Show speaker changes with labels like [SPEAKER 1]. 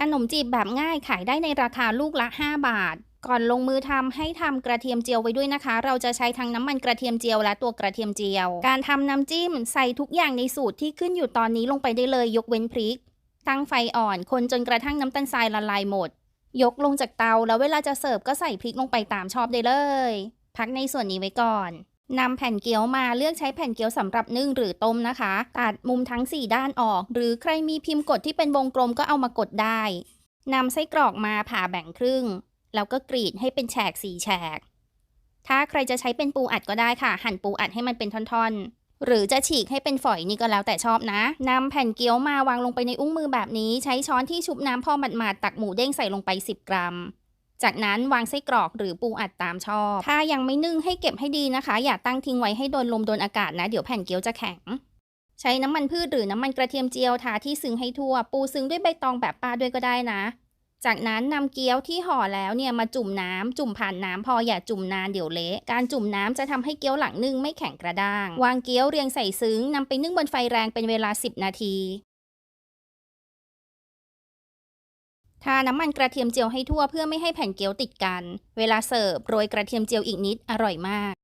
[SPEAKER 1] ขนมจีบแบบง่ายขายได้ในราคาลูกละ 5 บาท ก่อนลงมือทำให้ทำกระเทียมเจียวไว้ด้วยนะคะ เราจะใช้ทั้งน้ำมันกระเทียมเจียวและตัวกระเทียมเจียว การทำน้ำจิ้มใส่ทุกอย่างในสูตรที่ขึ้นอยู่ตอนนี้ลงไปได้เลย ยกเว้นพริก ตั้งไฟอ่อน คนจนกระทั่งน้ำตาลทรายละลายหมด ยกลงจากเตาแล้วเวลาจะเสิร์ฟก็ใส่พริกลงไปตามชอบได้เลย พักในส่วนนี้ไว้ก่อน นำแผ่นเกี๊ยวมาเลือกใช้แผ่นเกี๊ยวสำหรับนึ่งหรือต้มนะคะ ตัดมุมทั้ง 4 ด้านออก หรือใครมีพิมพ์กดที่เป็นวงกลมก็เอามากดได้นำไส้กรอกมาผ่าแบ่งครึ่ง แล้วก็กรีดให้เป็นแฉกสีแฉก ถ้าใครจะใช้เป็นปูอัดก็ได้ค่ะ หั่นปูอัดให้มันเป็นท่อนๆ หรือจะฉีกให้เป็นฝอยนี่ก็แล้วแต่ชอบนะนำแผ่นเกี๊ยวมาวางลงไปในอุ้งมือแบบนี้ ใช้ช้อนที่ชุบน้ำพอหมาดๆตักหมูเด้งใส่ลงไป 10 กรัม จากนั้นวางไส้กรอกหรือปูอัดตามชอบ ถ้ายังไม่นึ่งให้เก็บให้ดีนะคะ อย่าตั้งทิ้งไว้ให้โดนลมโดนอากาศนะ เดี๋ยวแผ่นเกี๊ยวจะแข็ง ใช้น้ำมันพืชหรือน้ำมันกระเทียมเจียวทาที่ซึ้งให้ทั่ว ปูซึ้งด้วยใบตองแบบป้าด้วยก็ได้นะ จากนั้นนำเกี๊ยวที่ห่อแล้วเนี่ยมาจุ่มน้ำจุ่มผ่านน้ำพออย่าจุ่มนานเดี๋ยวเละ การจุ่มน้ำจะทำให้เกี๊ยวหลังนึ่งไม่แข็งกระด้าง วางเกี๊ยวเรียงใส่ซึ้งนำไปนึ่งบนไฟแรงเป็นเวลา 10 นาที ทาน้ำมันกระเทียมเจียวให้ทั่วเพื่อไม่ให้แผ่นเกี๊ยวติดกัน เวลาเสิร์ฟโรยกระเทียมเจียวอีกนิดอร่อยมาก